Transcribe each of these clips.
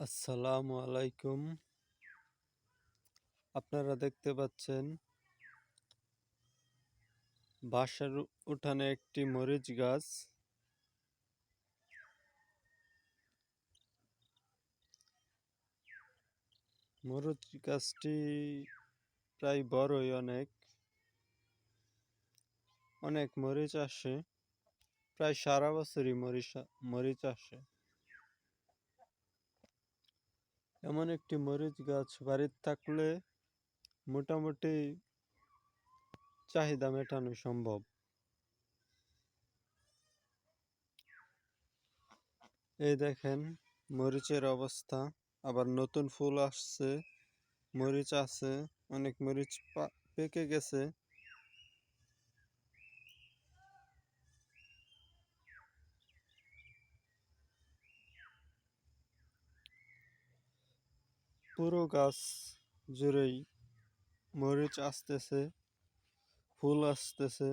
আসসালামু আলাইকুম। আপনারা দেখতে পাচ্ছেন বাসার উঠানে একটি মরিচ গাছ। মরিচ গাছটি প্রায় বড়ই অনেক। অনেক মরিচ আসে। প্রায় সারা বছরই মরিচ মরিচ আসে। এমন একটি মরিচ গাছ বাড়ির থাকলে মোটামুটি চাহিদা মেটানো সম্ভব। এই দেখেন, মরিচের অবস্থা। আবার নতুন ফুল আসছে, মরিচ আছে, অনেক মরিচ পেকে গেছে। পুরো গাছ জুড়েই মরিচ আসতেছে, ফুল আসতেছে,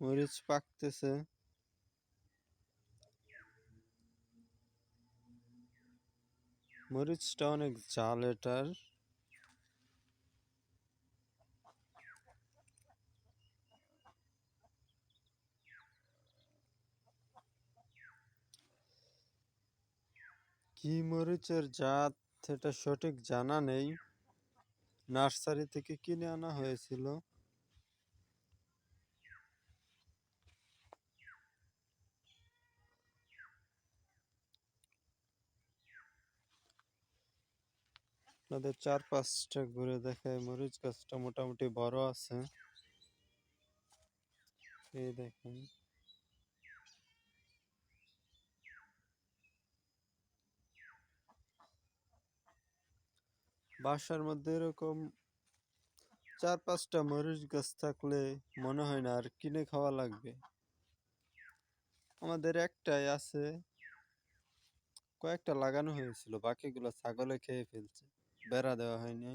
মরিচ পাকতেছে। মরিচটা অনেক জাল এটার। কি মরিচের জাত? সেটা সঠিক জানা নেই। নার্সারি থেকে কিনে আনা হয়েছিল। আপনাদের চার পাঁচটা ঘুরে দেখায় মরিচ গাছটা মোটামুটি বড় আছে। এই দেখেন। বাসার মধ্যে এরকম চার পাঁচটা মরিচ গাছ থাকলে মনে হয় না আর কিনে খাওয়া লাগবে। আমাদের একটাই আছে, কয়েকটা লাগানো হয়েছিল, বাকিগুলো ছাগলে খেয়ে ফেলছে, বেড়া দেওয়া হয়নি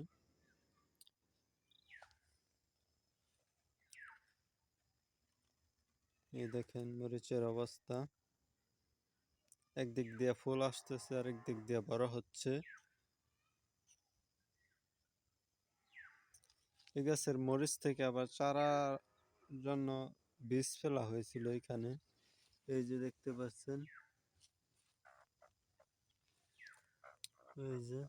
এই দেখেন মরিচের অবস্থা। একদিক দিয়ে ফুল আসতেছে আর একদিক দিয়ে বড় হচ্ছে। এই গাছের মরিচ থেকে আবার চারা জন্য বীজ ফেলা হয়েছিল এখানে। এই যে দেখতে পাচ্ছেন। এই যে।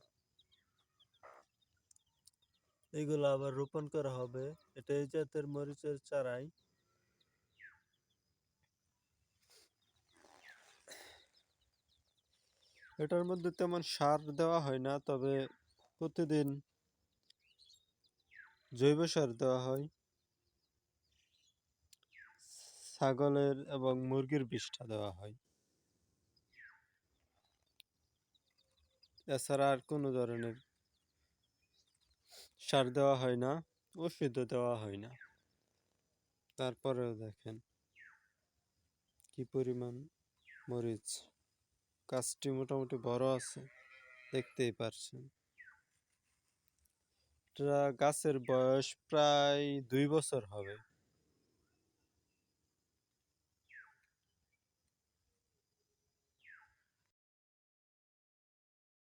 এইগুলো আবার রোপণ করা হবে। এটা এই জাতের মরিচের চারাই। এটার মধ্যে তেমন সার দেওয়া হয় না, তবে প্রতিদিন জৈব সার দেওয়া হয়। ছাগলের এবং মুরগির বিষটা দেওয়া হয়। এছাড়া আর কোনো ধরনের সার দেওয়া হয় না ওষুধও দেওয়া হয় না। তারপরেও দেখেন কি পরিমাণ মরিচ। গাছটি মোটামুটি বড় আছে, দেখতেই পারছেন। গাছের বয়স প্রায় দুই বছর হবে।